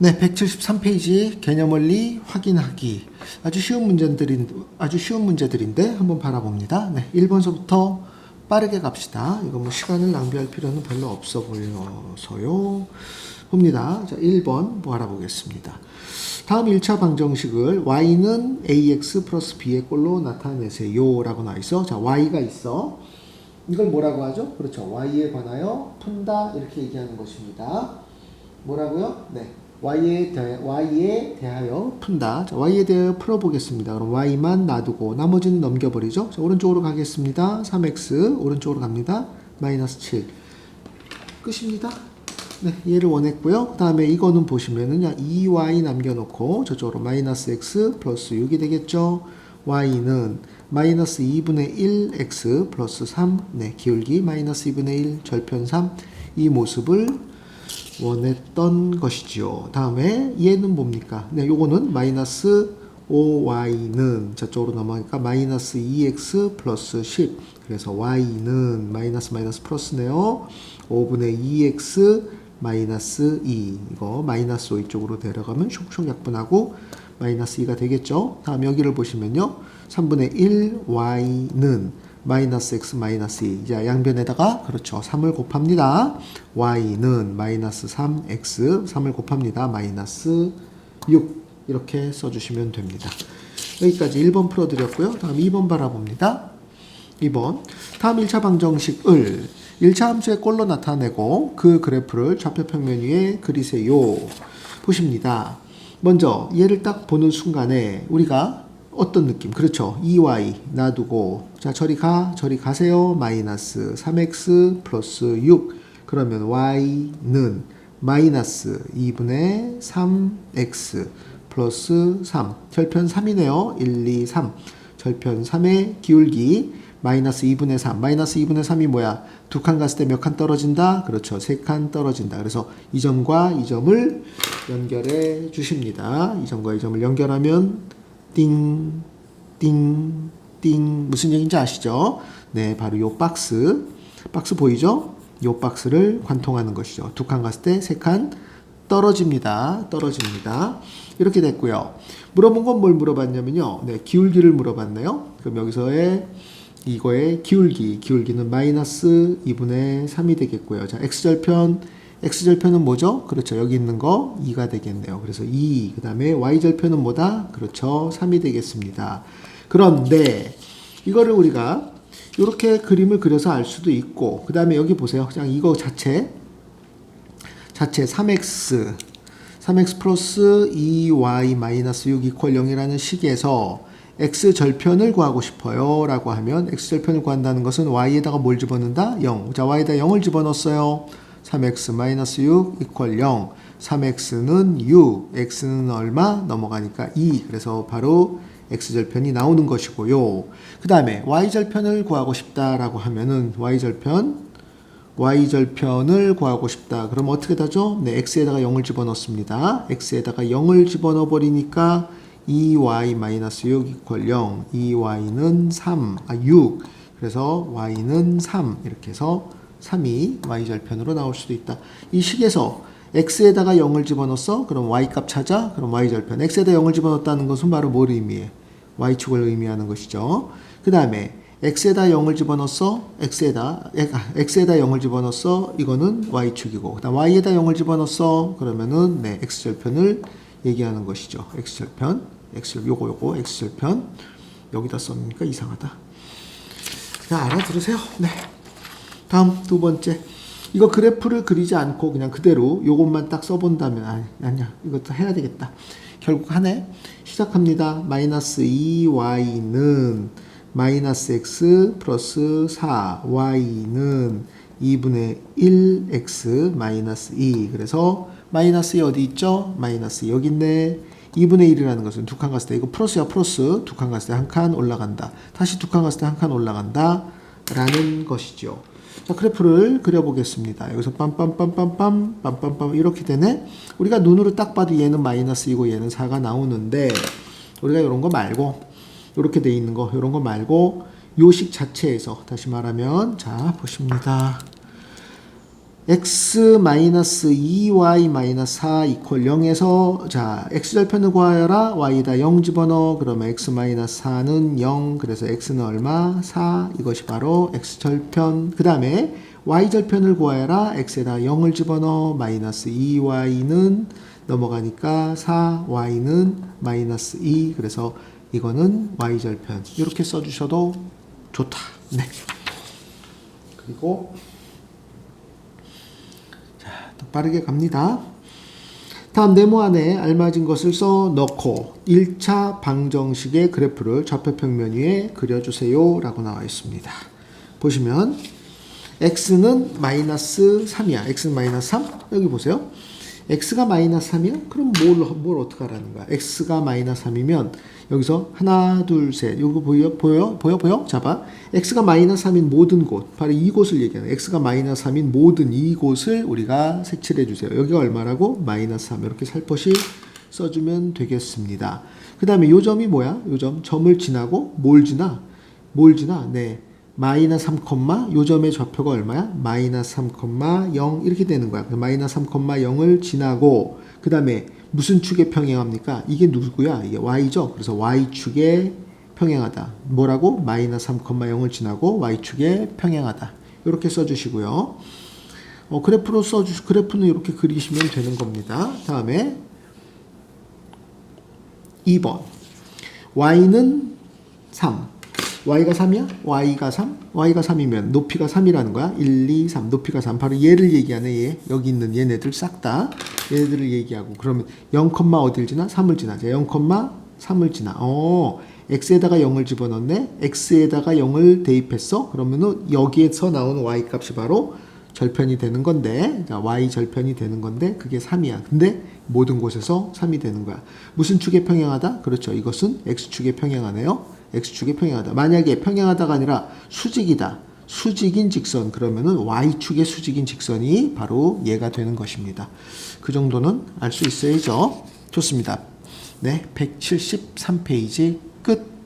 네, 173페이지 개념 원리 확인하기. 아주 쉬운 문제들인 아주 쉬운 문제들인데 한번 바라봅니다. 네, 1번서부터 빠르게 갑시다. 이거 뭐 시간을 낭비할 필요는 별로 없어 보여서요. 봅니다. 자, 1번 뭐 알아보겠습니다. 다음 1차 방정식을 y는 ax 플러스 b의 꼴로 나타내세요. 라고 나와 있어. 자, y가 있어. 이걸 뭐라고 하죠? 그렇죠. y에 관하여 푼다. 이렇게 얘기하는 것입니다. 뭐라고요? 네. Y에, 대, y에 대하여 푼다. 자, y에 대하여 풀어보겠습니다. 그럼 y만 놔두고 나머지는 넘겨버리죠. 자, 오른쪽으로 가겠습니다. 3x 오른쪽으로 갑니다. 마이너스 7 끝입니다. 네, 얘를 원했고요. 그 다음에 이거는 보시면은 2y 남겨놓고 저쪽으로 마이너스 x 플러스 6이 되겠죠. y는 마이너스 2분의 1x 플러스 3, 네, 기울기 마이너스 2분의 1 절편 3, 이 모습을 원했던 것이지요. 다음에 얘는 뭡니까? 네, 요거는 마이너스 5y는 저쪽으로 넘어가니까 마이너스 2x 플러스 10. 그래서 y는 마이너스 마이너스 플러스네요. 5분의 2x 마이너스 2. 이거 마이너스 5 이쪽으로 내려가면 슉슉 약분하고 마이너스 2가 되겠죠. 다음 여기를 보시면요. 3분의 1 y는 마이너스 x 마이너스 2. 자, 양변에다가 그렇죠. 3을 곱합니다. y는 마이너스 3x 3을 곱합니다. 마이너스 6 이렇게 써주시면 됩니다. 여기까지 1번 풀어드렸고요. 다음 2번 바라봅니다. 2번 다음 1차 방정식을 1차 함수의 꼴로 나타내고 그 그래프를 좌표 평면 위에 그리세요. 보십니다. 먼저 얘를 딱 보는 순간에 우리가 어떤 느낌? 그렇죠. 2y 놔두고 자 저리 가 저리 가세요. 마이너스 3x 플러스 6 그러면 y는 마이너스 2분의 3x 플러스 3 절편 3이네요. 1, 2, 3 절편 3의 기울기 마이너스 2분의 3 마이너스 2분의 3이 뭐야? 두 칸 갔을 때 몇 칸 떨어진다? 그렇죠. 세 칸 떨어진다. 그래서 이 점과 이 점을 연결해 주십니다. 이 점과 이 점을 연결하면 띵, 띵, 띵. 무슨 얘기인지 아시죠? 네, 바로 요 박스. 박스 보이죠? 요 박스를 관통하는 것이죠. 두 칸 갔을 때 세 칸 떨어집니다. 떨어집니다. 이렇게 됐고요. 물어본 건 뭘 물어봤냐면요. 네, 기울기를 물어봤네요. 그럼 여기서의 이거의 기울기, 기울기는 마이너스 2분의 3이 되겠고요. 자, x절편, x절편은 뭐죠? 그렇죠. 여기 있는 거 2가 되겠네요. 그래서 2, 그 다음에 y절편은 뭐다? 그렇죠. 3이 되겠습니다. 그런데 이거를 우리가 이렇게 그림을 그려서 알 수도 있고, 그 다음에 여기 보세요. 그냥 이거 자체, 자체 3x, 3x 플러스 2y 마이너스 6 이퀄 0이라는 식에서 x 절편을 구하고 싶어요 라고 하면 x 절편을 구한다는 것은 y에다가 뭘 집어넣는다? 0. 자, y에다 0을 집어넣었어요. 3x 마이너스 6 이퀄 0. 3x는 6, x는 얼마? 넘어가니까 2. 그래서 바로 x절편이 나오는 것이고요. 그 다음에 y절편을 구하고 싶다라고 하면은 y절편 y절편을 구하고 싶다. 그럼 어떻게 다죠? 네, x에다가 0을 집어넣습니다. x에다가 0을 집어넣어 버리니까 2y-6 이퀄 0. 2y는 3, 아 6. 그래서 y는 3 이렇게 해서 3이 y절편으로 나올 수도 있다. 이 식에서 x에다가 0을 집어넣었어? 그럼 y값 찾아? 그럼 y절편. x에다 0을 집어넣었다는 것은 바로 뭘 의미해? y축을 의미하는 것이죠. 그 다음에 x에다 0을 집어넣었어? x에다 x에다 0을 집어넣었어? 이거는 y축이고 그 다음 y에다 0을 집어넣었어? 그러면은 네, x절편을 얘기하는 것이죠. x절편. x 요거 요거 x절편. 여기다 썼으니까 이상하다. 그냥 알아들으세요. 네. 다음 두 번째. 이거 그래프를 그리지 않고 그냥 그대로 요것만 딱 써본다면 아니, 아니야. 이것도 해야 되겠다. 결국 하네. 시작합니다. 마이너스 2y는 마이너스 x 플러스 4 y는 2분의 1x 마이너스 2 그래서 마이너스 어디 있죠? 마이너스 여기 있네 2분의 1이라는 것은 두 칸 갔을 때 이거 플러스야 플러스 두 칸 갔을 때 한 칸 올라간다 다시 두 칸 갔을 때 한 칸 올라간다 라는 것이죠 자 그래프를 그려보겠습니다 여기서 빰빰빰빰빰 빰빰빰 이렇게 되네 우리가 눈으로 딱 봐도 얘는 마이너스이고 얘는 4가 나오는데 우리가 이런 거 말고 이렇게 돼 있는 거 이런 거 말고 요식 자체에서 다시 말하면 자 보십니다. X 마이너스 2y 마이너스 4 이퀄 0에서 자 x 절편을 구하여라. y에다 0 집어넣어. 그러면 x 마이너스 4는 0 그래서 x는 얼마? 4 이것이 바로 x 절편. 그 다음에 y 절편을 구하여라. x에다 0을 집어넣어. 마이너스 2y는 넘어가니까 4y는 마이너스 2 그래서 이거는 y 절편. 이렇게 써주셔도 좋다. 네. 그리고 또 빠르게 갑니다. 다음 네모 안에 알맞은 것을 써 넣고 1차 방정식의 그래프를 좌표 평면 위에 그려주세요 라고 나와 있습니다. 보시면 x는 마이너스 3이야. x는 마이너스 3? 여기 보세요. X가 마이너스 3이야? 그럼 뭘, 뭘 어떻게 하라는 거야? x가 마이너스 3이면 여기서 하나, 둘, 셋. 요거 보여? 보여? 보여? 보여? 잡아. x가 마이너스 3인 모든 곳. 바로 이곳을 얘기하는 x가 마이너스 3인 모든 이곳을 우리가 색칠해 주세요. 여기가 얼마라고? 마이너스 3. 이렇게 살포시 써주면 되겠습니다. 그 다음에 요 점이 뭐야? 요 점. 점을 지나고 뭘 지나? 뭘 지나? 네. 마이너스 3, 요 점의 좌표가 얼마야? 마이너스 3,0 이렇게 되는 거야. 마이너스 3,0을 지나고 그 다음에 무슨 축에 평행합니까? 이게 누구야? 이게 y죠. 그래서 y축에 평행하다. 뭐라고? 마이너스 3,0을 지나고 y축에 평행하다. 이렇게 써주시고요. 어, 그래프로 써주 그래프는 이렇게 그리시면 되는 겁니다. 다음에 2번 y는 3 y가 3이야? y가 3? y가 3이면 높이가 3이라는 거야. 1, 2, 3. 높이가 3. 바로 얘를 얘기하네. 얘. 여기 있는 얘네들 싹 다. 얘네들을 얘기하고. 그러면 0, 어딜 지나? 3을 지나. 자, 0, 3을 지나. 어, x에다가 0을 집어넣네. x에다가 0을 대입했어. 그러면은 여기에서 나오는 y 값이 바로 절편이 되는 건데, 자, y 절편이 되는 건데, 그게 3이야. 근데 모든 곳에서 3이 되는 거야. 무슨 축에 평행하다? 그렇죠. 이것은 x축에 평행하네요. X축에 평행하다. 만약에 평행하다가 아니라 수직이다. 수직인 직선 그러면은 y축의 수직인 직선이 바로 얘가 되는 것입니다. 그 정도는 알 수 있어야죠. 좋습니다. 네, 173페이지 끝.